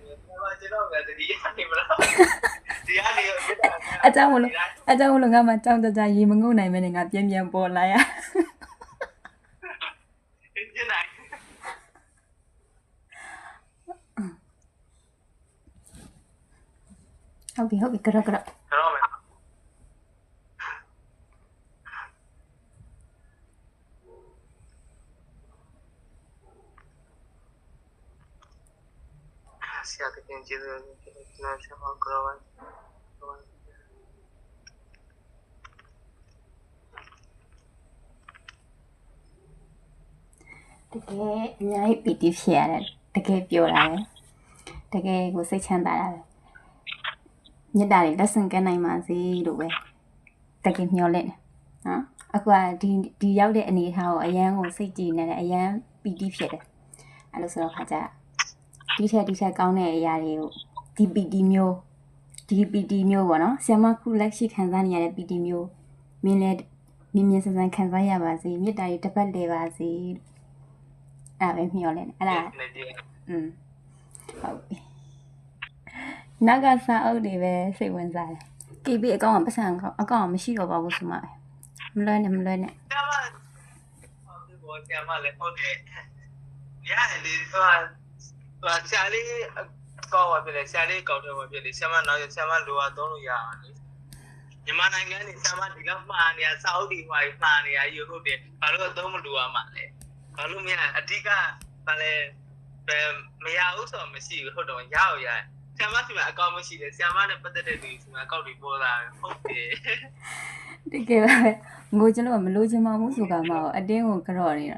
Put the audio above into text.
ကျွန်တော်ကတတိယနေမလားဒီကနေရတာအကြောင်းမလို့အကြောင်းမလို့ငါမှကြောင်ကြကြရေမငုံနိုင်မဲနဲ့ငါပြန်ပြန်ပေါ်လာရကျင်းနိုင်ဟုတ်ပြီဟုတ်ပြီကြော့ကြော့တော့မယ် ဆရာကတင်ကြည့်တယ်ကျွန်တော်ဆက်မကြောက်ပါတကယ်အများကြီးပီတိဖြစ်ရတယ်တကယ်ပြောတာလေတကယ်ကိုစိတ်ချမ်းသာတာပဲမြတ်တာတွေလက်ဆင့်ကမ်းနိုင်ပါစေလို့ပဲတကယ်မျှော်လင့်တယ်နော်အခုကဒီဒီရောက်တဲ့အနေအထားကိုအရန်ကိုစိတ်ကြည်နေတယ်အရန်ပီတိဖြစ်တယ်အဲ့လိုဆိုတော့ခါကြ ဒီထက်ဒီထက်ကောင်းတဲ့အရာတွေကိုဒီပီတိမျိုးဒီပီတိမျိုးပေါ့နော်ဆ iam မခုလက်ရှိခံစားနေရတဲ့ပီတိမျိုးမင်းလည်းမြင်မြင်ဆန်ဆန်ခံစားရပါစေမြတ်တာတွေတစ်ပတ်လေပါစေလို့အဲ့ဒါပဲမျှော်လင့်တယ်အဲ့ဒါနေကြည့်อืมဟုတ်ပြီနောက်ကစာအုပ်တွေပဲစိတ်ဝင်စားတယ် KB အကောင့်ကပတ်စံအကောင့်အကောင့်ကမရှိတော့ပါဘူးဆိုမှပဲမလွဲနဲ့မလွဲနဲ့ဆရာမဟုတ်ဒီဘောဆရာမလည်းဟုတ်တယ်ရတယ်ဒီဆိုတာ ဟာဆရာလေးကောက်ပါပြလေဆရာလေးကောက်တယ်ပါပြလေဆရာမနောက်ဆရာမလိုအပ်သုံးလို့ရအောင်လေမြန်မာနိုင်ငံနေဆရာမဒီလောက်မှားနေရစာအုပ်ဒီမှာမှားနေရယူဟုတ်တယ်ဘာလို့အသုံးမလိုရမှာလဲဘာလို့မရအဓိကဘာလဲမရဘူးဆိုတော့မရှိဘူးဟုတ်တော့ရအောင်ရဆရာမရှိမှအကောင့်မရှိတယ်ဆရာမနဲ့ပတ်သက်တဲ့လူစီမှာအကောင့်တွေပေါ်လာဟုတ်တယ်တကယ်ပါပဲငိုကျွန်တော်မလို့ချင်ပါဘူးဆိုကမှတော့အတင်းကိုကြော့နေတာ